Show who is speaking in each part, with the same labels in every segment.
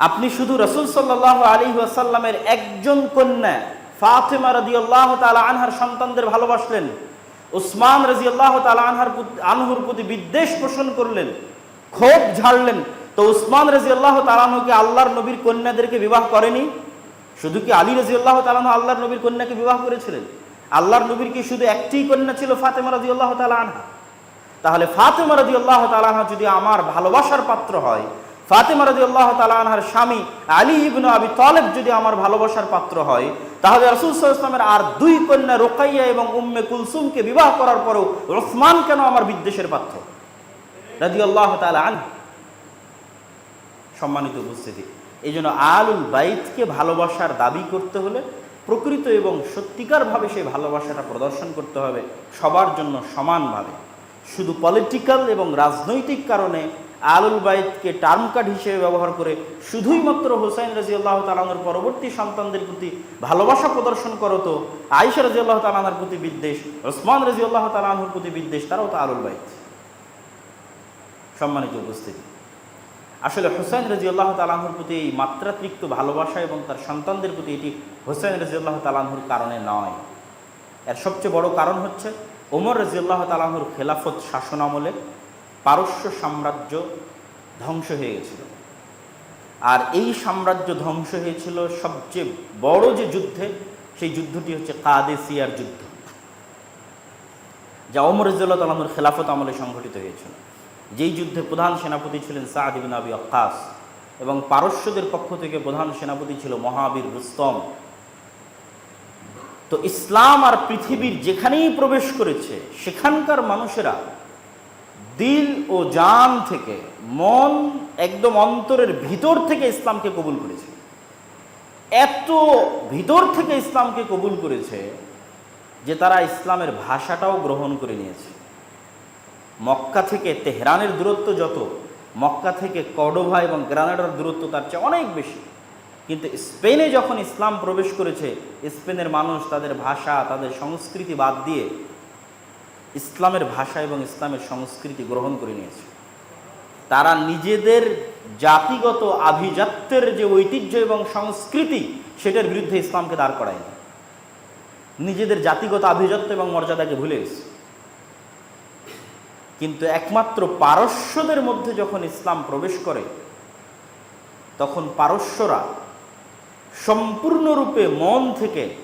Speaker 1: আপনি শুধু রসুল সাল্লাহ আলী ওয়াসাল্লামের একজন কন্যা ফাতেমা রাজি আল্লাহ তালা আনহার সন্তানদের ভালোবাসলেন, উসমান রাজি আল্লাহ আনহার আনহুর প্রতি বিদ্বেষ পোষণ করলেন, ক্ষোভ ঝাড়লেন। তো উসমান রাজি আল্লাহ তালানহুকে আল্লাহর নবীর কন্যাদেরকে বিবাহ করেনি? শুধু কি আলী রাজি আল্লাহ তালানহ আল্লাহর নবীর কন্যাকে বিবাহ করেছিলেন? আল্লাহর নবীর কি শুধু একটি কন্যা ছিল ফাতেমা রাজি আল্লাহ তালা আনহা? তাহলে ফাতেমা রাজি আল্লাহ তালাহা যদি আমার ভালোবাসার পাত্র হয় ফাতেমা রাজি আল্লাহ তালাহার স্বামী আলী ইবনু আবি তালেব যদি আমার ভালোবাসার পাত্র হয়, তাহলে রসুল ইসলামের আর দুই কন্যা রোকাইয়া এবং উম্মে কুলসুমকে বিবাহ করার পরেও রসমান কেন আমার বিদ্বেষের পাত্র? রাজি আল্লাহ তালা সম্মানিত উপস্থিতি এই জন্য আলুল বাইতকে ভালোবাসার দাবি করতে হলে প্রকৃত এবং সত্যিকারভাবে সেই ভালোবাসাটা প্রদর্শন করতে হবে সবার জন্য সমানভাবে। শুধু পলিটিক্যাল এবং রাজনৈতিক কারণে আলুল বাইতকে টার্ম কার্ড হিসেবে ব্যবহার করে শুধুই মাত্র হোসাইন রাজি আল্লাহ তালানোর পরবর্তী সন্তানদের প্রতি ভালোবাসা প্রদর্শন করো তো আইসা রাজি আল্লাহ তালানার প্রতি বিদ্বেষ, ওসমান রাজি আল্লাহ তালাহুর প্রতি বিদ্বেষ, তারাও তো আলুল বাইত। সম্মানিত উপস্থিতি। আসলে হোসেন রাজি আল্লাহ তালাহুর প্রতি এই মাত্রাতিরিক্ত ভালোবাসা এবং তার সন্তানদের প্রতি এটি হোসেন রাজি আল্লাহ তালাহুর কারণে নয়। এর সবচেয়ে বড় কারণ হচ্ছে ওমর রাজি আল্লাহ তালাহুর খেলাফত শাসন আমলে পারস্য সাম্রাজ্য ধ্বংস হয়ে গেছিল। আর এই সাম্রাজ্য ধ্বংস হয়েছিল সবচেয়ে বড় যে যুদ্ধে, সেই যুদ্ধটি হচ্ছে কাদেসিয়ার যুদ্ধ, যা ওমর রাজিউল্লাহ তালাহুর খেলাফত আমলে সংঘটিত হয়েছিল। যেই যুদ্ধে প্রধান সেনাপতি ছিলেন সাদ ইবিন আবি আক্কাস এবং পারস্যদের পক্ষ থেকে প্রধান সেনাপতি ছিল মহাবীর রুস্তম। তো ইসলাম আর পৃথিবীর যেখানেই প্রবেশ করেছে, সেখানকার মানুষেরা দিল ও জান থেকে, মন একদম অন্তরের ভিতর থেকে ইসলামকে কবুল করেছে। এত ভিতর থেকে ইসলামকে কবুল করেছে যে তারা ইসলামের ভাষাটাও গ্রহণ করে নিয়েছে। মক্কা থেকে তেহরানের দূরত্ব যত, মক্কা থেকে কর্ডোভা এবং গ্রানাডার দূরত্ব তার চেয়ে অনেক বেশি। কিন্তু স্পেনে যখন ইসলাম প্রবেশ করেছে, স্পেনের মানুষ তাদের ভাষা, তাদের সংস্কৃতি বাদ দিয়ে ইসলামের ভাষা এবং ইসলামের সংস্কৃতি গ্রহণ করে নিয়েছে। তারা নিজেদের জাতিগত আভিজাত্যের যে ঐতিহ্য এবং সংস্কৃতি, সেটার বিরুদ্ধে ইসলামকে দাঁড় করায়নি। নিজেদের জাতিগত আভিজাত্য এবং মর্যাদাকে ভুলে গেছে। কিন্তু একমাত্র পারস্যদের মধ্যে যখন ইসলাম প্রবেশ করে, তখন পারস্যরা সম্পূর্ণরূপে মন থেকে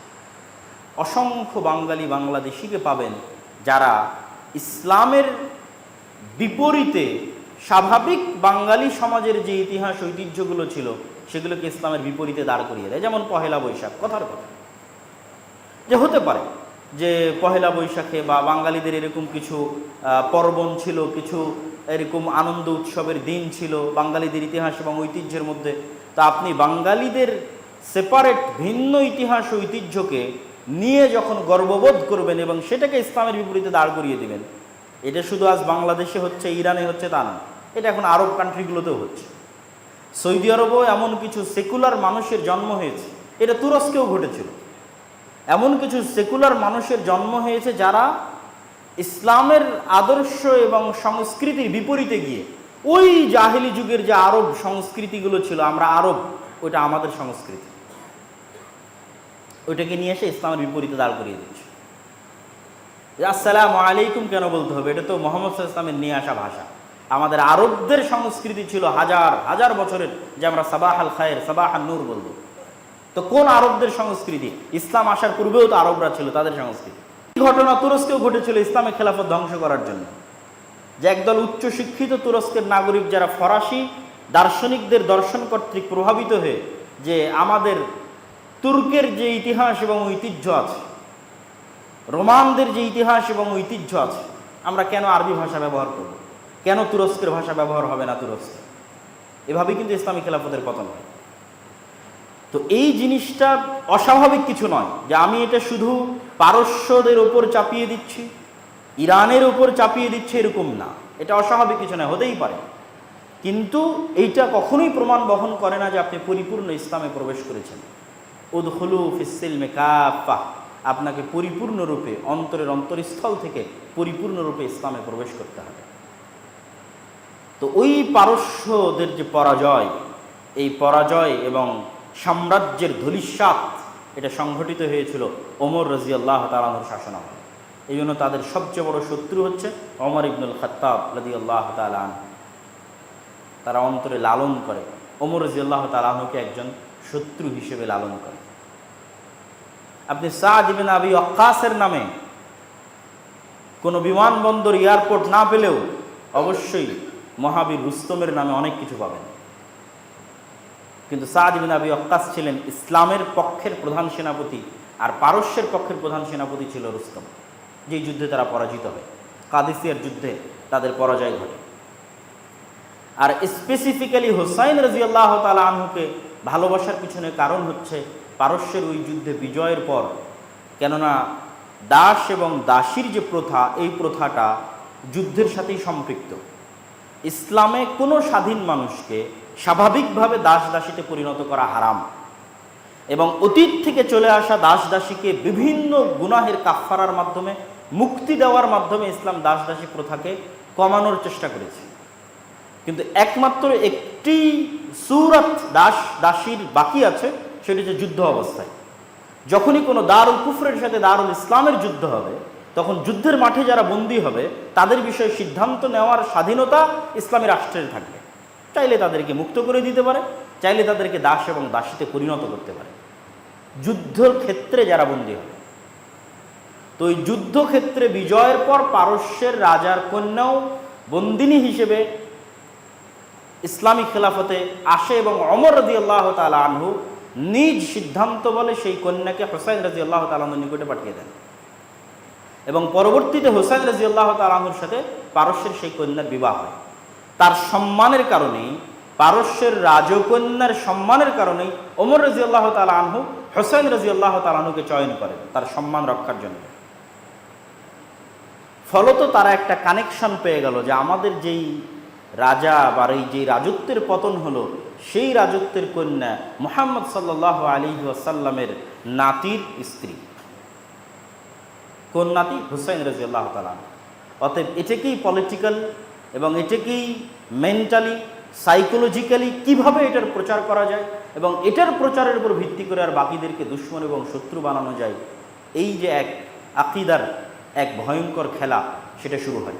Speaker 1: অসংখ্য বাঙালি বাংলাদেশিকে পাবেন যারা ইসলামের বিপরীতে স্বাভাবিক বাঙালি সমাজের যে ইতিহাস, ঐতিহ্যগুলো ছিল, সেগুলোকে ইসলামের বিপরীতে দাঁড় করিয়ে দেয়। যেমন পহেলা বৈশাখ, কথার কথা। যে হতে পারে যে পহেলা বৈশাখে বা বাঙালিদের এরকম কিছু পার্বণ ছিল, কিছু এরকম আনন্দ উৎসবের দিন ছিল বাঙালিদের ইতিহাস এবং ঐতিহ্যের মধ্যে, তা আপনি বাঙালিদের সেপারেট ভিন্ন ইতিহাস, ঐতিহ্যকে নিয়ে যখন গর্ববোধ করবেন এবং সেটাকে ইসলামের বিপরীতে দাঁড় করিয়ে দেবেন, এটা শুধু আজ বাংলাদেশে হচ্ছে, ইরানে হচ্ছে তা না, এটা এখন আরব কান্ট্রিগুলোতেও হচ্ছে। সৌদি আরবেও এমন কিছু সেকুলার মানুষের জন্ম হয়েছে, এটা তুরস্কেও ঘটেছিল। এমন কিছু সেকুলার মানুষের জন্ম হয়েছে যারা ইসলামের আদর্শ এবং সংস্কৃতির বিপরীতে গিয়ে, ওই জাহেলি যুগের যে আরব সংস্কৃতিগুলো ছিল, আমরা আরব, ওইটা আমাদের সংস্কৃতি। ওইটাকে নিয়ে এসে ইসলামের বিপরীতে দাঁড় করিয়ে দিচ্ছে। আসসালামু আলাইকুম কেন বলতে হবে? এটা তো মোহাম্মদ ইসলামের নিয়ে আসা ভাষা। আমাদের আরবদের সংস্কৃতি ছিল হাজার হাজার বছরের, যে আমরা সাবাহ আল খায়ের, সাবাহ আল নূর বলব। তো কোন আরবদের সংস্কৃতি? ইসলাম আসার পূর্বেও তো আরবরা ছিল, তাদের সংস্কৃতি। ঘটনা তুরস্কেও ঘটেছিল ইসলামের খেলাফত ধ্বংস করার জন্য। যে একদল উচ্চ শিক্ষিত তুরস্কের নাগরিক যারা ফরাসি দার্শনিকদের দর্শন কর্তৃক প্রভাবিত হয়ে যে আমাদের তুর্কের যে ইতিহাস এবং ঐতিহ্য আছে, রোমানদের যে ইতিহাস এবং ঐতিহ্য আছে, আমরা কেন আরবি ভাষা ব্যবহার করব? কেন তুরস্কের ভাষা ব্যবহার হবে না তুরস্কে? এভাবেই কিন্তু ইসলামী খেলাফতের পতন হয়। তো এই জিনিসটা অস্বাভাবিক কিছু নয় যে আমি এটা শুধু পারস্যদের ওপর চাপিয়ে দিচ্ছি, ইরানের ওপর চাপিয়ে দিচ্ছি এরকম না। এটা অস্বাভাবিক কিছু নয়, হতেই পারে। কিন্তু এইটা কখনোই প্রমাণ বহন করে না যে আপনি পরিপূর্ণ ইসলামে প্রবেশ করেছেন। উদহলু ফিসিল মেকাফা আপনাকে পরিপূর্ণরূপে, অন্তরের অন্তরস্থল থেকে পরিপূর্ণরূপে ইসলামে প্রবেশ করতে হবে। তো ওই পারস্যদের যে পরাজয়, এই পরাজয় এবং সাম্রাজ্যের ধলিস্বাত এটা সংঘটিত হয়েছিল ওমর রাজিয়াল্লাহ তালাহর শাসনামলে। এই জন্য তাদের সবচেয়ে বড় শত্রু হচ্ছে অমর ইবনুল খত্তাব রাজি আল্লাহ তালান তারা অন্তরে লালন করে। ওমর রাজিয়াল্লাহ তালাহকে একজন শত্রু হিসেবে লালন করে। আপনি সাদ আবি অক্কাসের নামে কোনো বিমানবন্দর, এয়ারপোর্ট না পেলেও অবশ্যই মহাবীর রুস্তমের নামে অনেক কিছু পাবেন। কিন্তু সাদ আবি অক্কাস ছিলেন ইসলামের পক্ষের প্রধান সেনাপতি আর পারস্যের পক্ষের প্রধান সেনাপতি ছিল রুস্তম, যেই যুদ্ধে তারা পরাজিত হয়। কাদিসিয়ার যুদ্ধে তাদের পরাজয় ঘটে। আর স্পেসিফিক্যালি হোসাইন রাজিয়াল্লাহ তালা আনহুকে ভালোবাসার পিছনে কারণ হচ্ছে পারস্যের ওই যুদ্ধে বিজয়ের পর, কেননা দাস এবং দাসীর যে প্রথা, এই প্রথাটা যুদ্ধের সাথেই সম্পৃক্ত। ইসলামে কোনো স্বাধীন মানুষকে স্বাভাবিকভাবে দাস দাসীতে পরিণত করা হারাম। এবং অতীত থেকে চলে আসা দাস দাসীকে বিভিন্ন গুনাহের কাফফারার মাধ্যমে, মুক্তি দেওয়ার মাধ্যমে ইসলাম দাস দাসী প্রথাকে কমানোর চেষ্টা করেছে। কিন্তু একমাত্র একটি সুরত দাস দাসীর বাকি আছে সেটি হচ্ছে যুদ্ধ অবস্থায়। যখনই কোনো দারুল কুফরের সাথে দারুল ইসলামের যুদ্ধ হবে, তখন যুদ্ধের মাঠে যারা বন্দী হবে, তাদের বিষয়ে সিদ্ধান্ত নেওয়ার স্বাধীনতা ইসলামী রাষ্ট্রের থাকবে। চাইলে তাদেরকে মুক্ত করে দিতে পারে, চাইলে তাদেরকে দাস এবং দাসীতে পরিণত করতে পারে। যুদ্ধর ক্ষেত্রে যারা বন্দী হবে, তো এই যুদ্ধক্ষেত্রে বিজয়ের পর পারস্যের রাজার কন্যাও বন্দিনী হিসেবে ইসলামী খেলাফতে আসে এবং অমর রাজি আল্লাহ তালা আনহু নিজ সিদ্ধান্ত বলে সেই কন্যাকে হোসাইন রাজি আল্লাহ তালাহুর নিকটে পাঠিয়ে দেন। এবং পরবর্তীতে হোসাইন রাজি আল্লাহ তালাহুর সাথে পারস্যের সেই কন্যার বিবাহ হয়। তার সম্মানের কারণেই, পারস্যের রাজকন্যার সম্মানের কারণেই ওমর রাজি আল্লাহ তালা আনহু হোসাইন রাজি আল্লাহ তালাহুকে চয়ন করেন তার সম্মান রক্ষার জন্য। ফলত তারা একটা কানেকশন পেয়ে গেল যে আমাদের যেই রাজা বা এই যে রাজত্বের পতন হলো, সেই রাজত্বের কন্যা মোহাম্মদ সাল্লাহ আলী ওয়াসাল্লামের নাতির স্ত্রী। কোন নাতি? হুসাইন রাজি আল্লাহ তালা অতএব এটাকেই পলিটিক্যাল এবং এটাকেই মেন্টালি সাইকোলজিক্যালি কীভাবে এটার প্রচার করা যায় এবং এটার প্রচারের উপর ভিত্তি করে আর বাকিদেরকে দুশ্মন এবং শত্রু বানানো যায়, এই যে এক আকিদার এক ভয়ঙ্কর খেলা, সেটা শুরু হয়।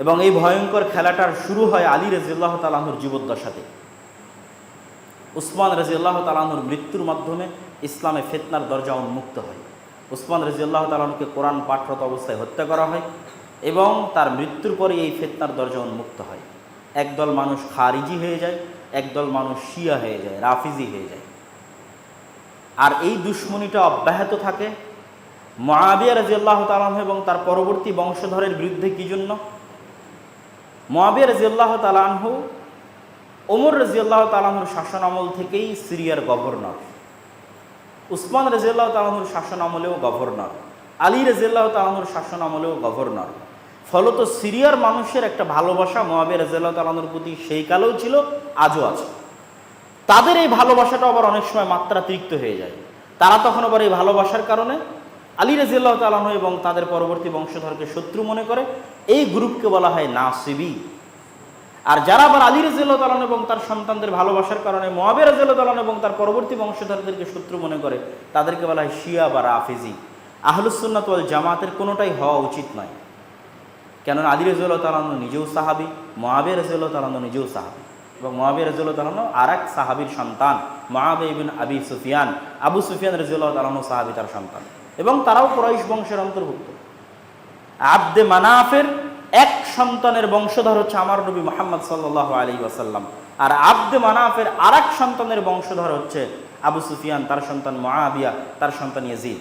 Speaker 1: এবং এই ভয়ঙ্কর খেলাটার শুরু হয় আলী রাজিউল্লাহ তালাহুর জীবদ্দশাতে। উসমান রাজিউল্লাহ তালাহুর মৃত্যুর মাধ্যমে ইসলামে ফেতনার দরজা উন্মুক্ত হয়। উসমান রাজিউল্লাহ তালাহুকে কোরআন পাঠরত অবস্থায় হত্যা করা হয় এবং তার মৃত্যুর পরে এই ফেতনার দরজা উন্মুক্ত হয়। একদল মানুষ খারিজি হয়ে যায়, একদল মানুষ শিয়া হয়ে যায়, রাফিজি হয়ে যায়। আর এই দুশ্মনীটা অব্যাহত থাকে। মহাবিয়া রাজিউল্লাহ তালাহ এবং তার পরবর্তী বংশধরের বিরুদ্ধে কী জন্য? মহাবিয়া রাজিউল্লাহ তালাহ ওমর রাজিউল্লাহ তালাহুর শাসন আমল থেকেই সিরিয়ার গভর্নর। উসমান রাজিউল্লাহ তালাহুর শাসন আমলেও গভর্নর। আলী রাজিউল্লাহ তালাহুর শাসন আমলেও গভর্নর। ফলত সিরিয়ার মানুষের একটা ভালোবাসা মহাবিয়া রাজিউল্লাহ তালাহুর প্রতি সেই কালেও ছিল, আজও আছে। তাদের এই ভালোবাসাটা আবার অনেক সময় মাত্রাতিরিক্ত হয়ে যায়। তারা তখন আবার এই ভালোবাসার কারণে আলী রাজিয়াল্লাহ তালাহ এবং তাদের পরবর্তী বংশধরকে শত্রু মনে করে, এই গ্রুপকে বলা হয় নাসিবি। আর যারা আবার আলী রাজিয়াল্লাহ তালান এবং তার সন্তানদের ভালোবাসার কারণে মহাবের রাজিয়াল্লাহ তালান এবং তার পরবর্তী বংশধরদেরকে শত্রু মনে করে, তাদেরকে বলা হয় শিয়া বা রাফিজি। আহলুসুন্নাত জামাতের কোনোটাই হওয়া উচিত নয়। কেননা আলী রাজিউল্লাহ তালান্ন নিজেও সাহাবি মহাবের রাজিউল্লাহ তালান্ন নিজেও সাহাবি। এবং মহাবির রাজিউল্লাহ তালান্ন আর এক সাহাবির সন্তান মহাবে ইবিন আবি সুফিয়ান। আবু সুফিয়ান রাজিউল্লাহ তালান্ন সাহাবি, তার সন্তান। এবং তারাও কোরাইশ বংশের অন্তর্ভুক্ত। আব্দে মানাফের এক সন্তানের বংশধর হচ্ছে আমার নবী মোহাম্মদ সাল্লাহ আলী ওয়াসাল্লাম। আর আব্দে মানাফের আর সন্তানের বংশধর হচ্ছে আবু সুফিয়ান, তার সন্তান মহাবিয়া তার সন্তান ইয়াজিদ।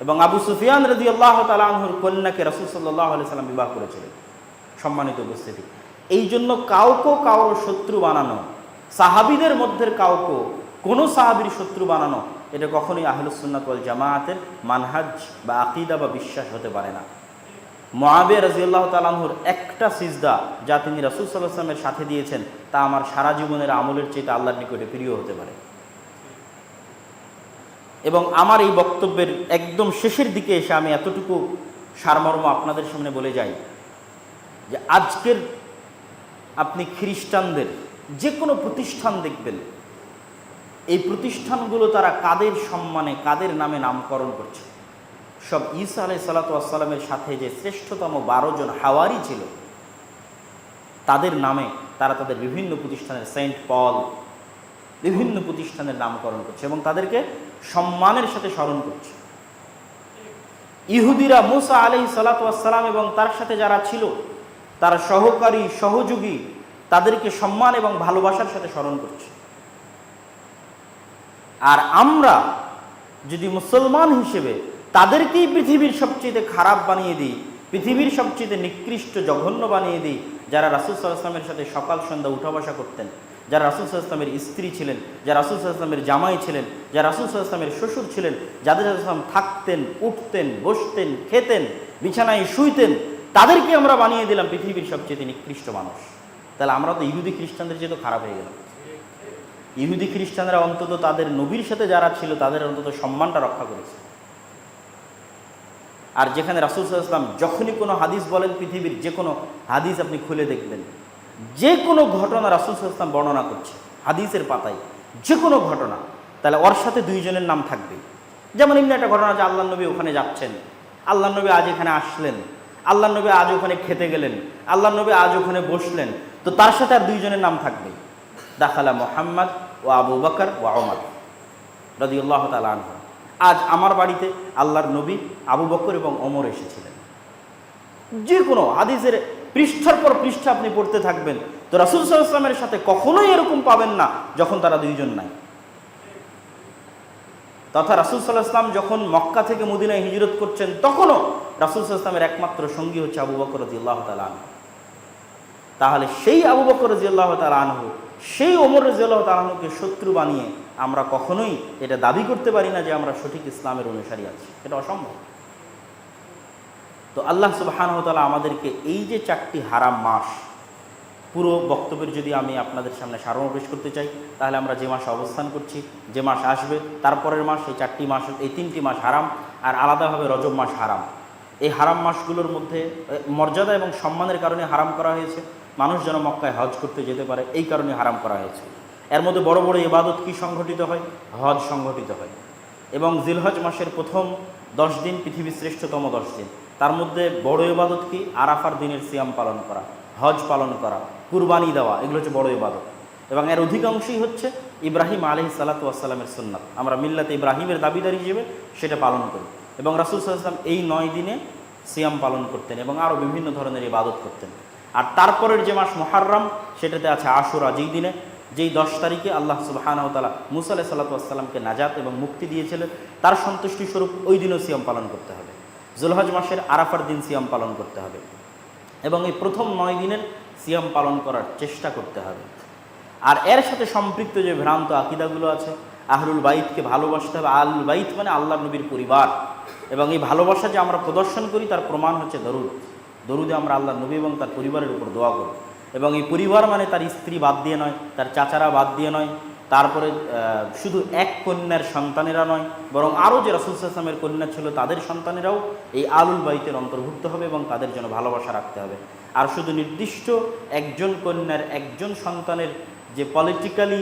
Speaker 1: এবং আবু সুফিয়ান রাজি আল্লাহ তালাহুর কন্যাকে রসুল সাল্লাহ আলি সাল্লাম বিবাহ করেছিলেন। সম্মানিত উপস্থিতি। এই জন্য কাউকে কারোর শত্রু বানানো, সাহাবিদের মধ্যে কাউকে কোনো সাহাবির শত্রু বানানো এটা কখনোই আহলুসুন্নাত ওয়াল জামায়াতের মানহাজ বা আকিদা বা বিশ্বাস হতে পারে না। মহাবে রাজিউল্লাহ তালাহুর একটা সিজদা যা তিনি রাসুল সাল্লাহামের সাথে দিয়েছেন, তা আমার সারা জীবনের আমলের চেয়ে আল্লাহর নিকটে প্রিয় হতে পারে। এবং আমার এই বক্তব্যের একদম শেষের দিকে এসে আমি এতটুকু সারমর্ম আপনাদের সামনে বলে যাই যে আজকের আপনি খ্রিস্টানদের যে কোনো প্রতিষ্ঠান দেখবেন এই প্রতিষ্ঠানগুলো তারা কাদের সম্মানে, কাদের নামে নামকরণ করছে? সব ঈসা আলাই সালাতামের সাথে যে শ্রেষ্ঠতম বারো জন হাওয়ারি ছিল, তাদের নামে তারা তাদের বিভিন্ন প্রতিষ্ঠানের সেন্ট পল, বিভিন্ন প্রতিষ্ঠানের নামকরণ করছে এবং তাদেরকে সম্মানের সাথে স্মরণ করছে। ইহুদিরা মুসা আলি সালাতাম এবং তার সাথে যারা ছিল, তারা সহকারী, সহযোগী, তাদেরকে সম্মান এবং ভালোবাসার সাথে স্মরণ করছে। আর আমরা যদি মুসলমান হিসেবে তাদেরকেই পৃথিবীর সবচেয়ে খারাপ বানিয়ে দিই, পৃথিবীর সবচেয়ে নিকৃষ্ট, জঘন্য বানিয়ে দিই, যারা রাসুল সাল্লাহামের সাথে সকাল সন্ধ্যা উঠা বসা করতেন, যারা রাসুল সাল্লাহামের স্ত্রী ছিলেন, যারা রাসুল সাল্লাহামের জামাই ছিলেন, যারা রাসুল সাল্লাহামের শ্বশুর ছিলেন, যাদের সাল্লাম থাকতেন, উঠতেন, বসতেন, খেতেন, বিছানায় শুইতেন, তাদেরকে আমরা বানিয়ে দিলাম পৃথিবীর সবচেয়ে নিকৃষ্ট মানুষ। তাহলে আমরা তো ইহুদি খ্রিস্টানদের যেহেতু খারাপ হয়ে গেলাম। ইহুদি খ্রিস্টানরা অন্তত তাদের নবীর সাথে যারা ছিল, তাদের অন্তত সম্মানটা রক্ষা করেছে। আর যেখানে রাসুল সাল্লাম যখনই কোনো হাদিস বলেন, পৃথিবীর যে কোনো হাদিস আপনি খুলে দেখবেন। যে কোনো ঘটনা রাসুল সাল্লাম বর্ণনা করছে, হাদিসের পাতায়। যে কোনো ঘটনা। তাহলে ওর সাথে দুইজনের নাম থাকবে। যেমন এমনি একটা ঘটনা যে আল্লাহ নবী ওখানে যাচ্ছেন। আল্লাহ নবী আজ এখানে আসলেন। আল্লাহ নবী আজ ওখানে খেতে গেলেন। আল্লাহ নবী আজ ওখানে বসলেন। তো তার সাথে আর দুইজনের নাম থাকবে। দাখালা মোহাম্মদ ও আবু বকর ও আমর রদিউল্লাহ তালা আনহা। আজ আমার বাড়িতে আল্লাহর নবী আবু বকর এবং অমর এসেছিলেন। যে কোনো হাদিসের পৃষ্ঠার পর পৃষ্ঠা আপনি পড়তে থাকবেন, তো রাসুল সাল্লামের সাথে কখনোই এরকম পাবেন না যখন তারা দুইজন নাই। তথা রাসুল সাল্লাহ ইসলাম যখন মক্কা থেকে মদিনায় হিজরত করছেন, তখনও রাসুল সাল্লামের একমাত্র সঙ্গী হচ্ছে আবু বকর রাজিউল্লাহ তালা আনহু। তাহলে সেই আবু বকর রাজিউল্লাহ তালা আনহু সেই ওমর রাজিউল্লাহ তালাহকে শত্রু বানিয়ে আমরা কখনোই এটা দাবি করতে পারি না যে আমরা সঠিক ইসলামের অনুসারী আছি। এটা অসম্ভব। তো আল্লাহ সুবাহানহতালা আমাদেরকে এই যে চারটি হারাম মাস, পুরো বক্তব্যের যদি আমি আপনাদের সামনে সারমপেশ করতে চাই, তাহলে আমরা যে মাসে অবস্থান করছি, যে মাস আসবে, তারপরের মাস এই চারটি মাস, এই তিনটি মাস হারাম, আর আলাদাভাবে রজব মাস হারাম। এই হারাম মাসগুলোর মধ্যে মর্যাদা এবং সম্মানের কারণে হারাম করা হয়েছে। মানুষ যেন মক্কায় হজ করতে যেতে পারে, এই কারণে হারাম করা হয়েছে। এর মধ্যে বড় বড় ইবাদত কি সংঘটিত হয়? হজ সংঘটিত হয়। এবং জিলহজ মাসের প্রথম দশ দিন পৃথিবীর শ্রেষ্ঠতম দশ দিন। তার মধ্যে বড় ইবাদত কি? আরাফার দিনের সিয়াম পালন করা, হজ পালন করা, কুরবানি দেওয়া, এগুলো হচ্ছে বড় ইবাদত। এবং এর অধিকাংশই হচ্ছে ইব্রাহিম আলহি সালাতামের সুন্নাত। আমরা মিল্লাতে ইব্রাহিমের দাবিদার হিসেবে সেটা পালন করি। এবং রাসুল সাল্লাম এই নয় দিনে সিয়াম পালন করতেন এবং আরও বিভিন্ন ধরনের ইবাদত করতেন। আর তারপরের যে মাস মহারম সেটাতে আছে আশুরা, যেই দিনে, যেই দশ তারিখে আল্লাহ সুবাহানতালা মুসা আলাহ সাল্লাতামকে নাজাত এবং মুক্তি দিয়েছিলেন, তার সন্তুষ্টি স্বরূপ ওই দিনও সিয়াম পালন করতে হবে। জুলহজ মাসের আরাফার দিন সিয়াম পালন করতে হবে এবং এই প্রথম নয় দিনের সিয়াম পালন করার চেষ্টা করতে হবে। আর এর সাথে সম্পৃক্ত যে ভ্রান্ত আকিদাগুলো আছে আহরুল বাইতকে ভালোবাসতে হবে। আহরুল বাইত মানে আল্লাহ নবীর পরিবার। এবং এই ভালোবাসা যে আমরা প্রদর্শন করি, তার প্রমাণ হচ্ছে দরুদ। দরুদে আমরা আল্লাহ নবী এবং তার পরিবারের উপর দোয়া করি। এবং এই পরিবার মানে তার স্ত্রী বাদ দিয়ে নয়, তার চাচারা বাদ দিয়ে নয়, তারপরে শুধু এক কন্যার সন্তানেরা নয়, বরং আরও যে রাসুল আসলামের কন্যা ছিল তাদের সন্তানেরাও এই আলুল বাইতের অন্তর্ভুক্ত হবে এবং তাদের জন্য ভালোবাসা রাখতে হবে। আর শুধু নির্দিষ্ট একজন কন্যার একজন সন্তানের যে পলিটিক্যালি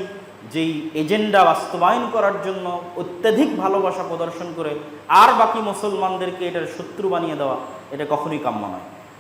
Speaker 1: যেই এজেন্ডা বাস্তবায়ন করার জন্য অত্যাধিক ভালোবাসা প্রদর্শন করে, আর বাকি মুসলমানদেরকে এটার শত্রু বানিয়ে দেওয়া, এটা কখনোই কাম্য নয়।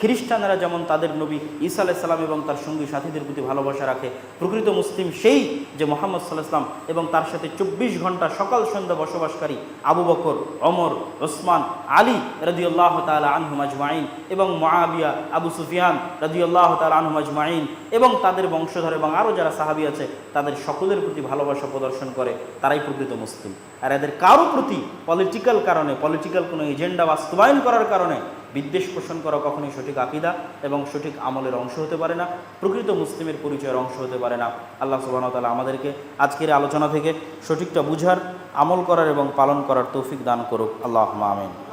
Speaker 1: খ্রিস্টানেরা যেমন তাদের নবী ঈসা আলাহ সাল্লাম এবং তার সঙ্গী সাথীদের প্রতি ভালোবাসা রাখে, প্রকৃত মুসলিম সেই যে মোহাম্মদ সাল্লাহ সাল্লাম এবং তার সাথে চব্বিশ ঘণ্টা সকাল সন্ধ্যা বসবাসকারী আবু বকর অমর ওসমান, আলী রদিউল্লাহ তালা আনহু মাজমাইন এবং মহাবিয়া আবু সুফিয়ান রদিউল্লাহ তালা আনহু মাজমাইন এবং তাদের বংশধর এবং আরও যারা সাহাবি আছে, তাদের সকলের প্রতি ভালোবাসা প্রদর্শন করে, তারাই প্রকৃত মুসলিম। আর এদের কারও প্রতি পলিটিক্যাল কারণে পলিটিক্যাল কোনো এজেন্ডা বাস্তবায়ন করার কারণে বিদ্বেষ পোষণ করা কখনোই সঠিক আকিদা এবং সঠিক আমলের অংশ হতে পারে না, প্রকৃত মুসলিমের পরিচয়ের অংশ হতে পারে না। আল্লাহ সুবাহতালা আমাদেরকে আজকের আলোচনা থেকে সঠিকটা বুঝার, আমল করার এবং পালন করার তৌফিক দান করুক। আল্লাহ আমিন।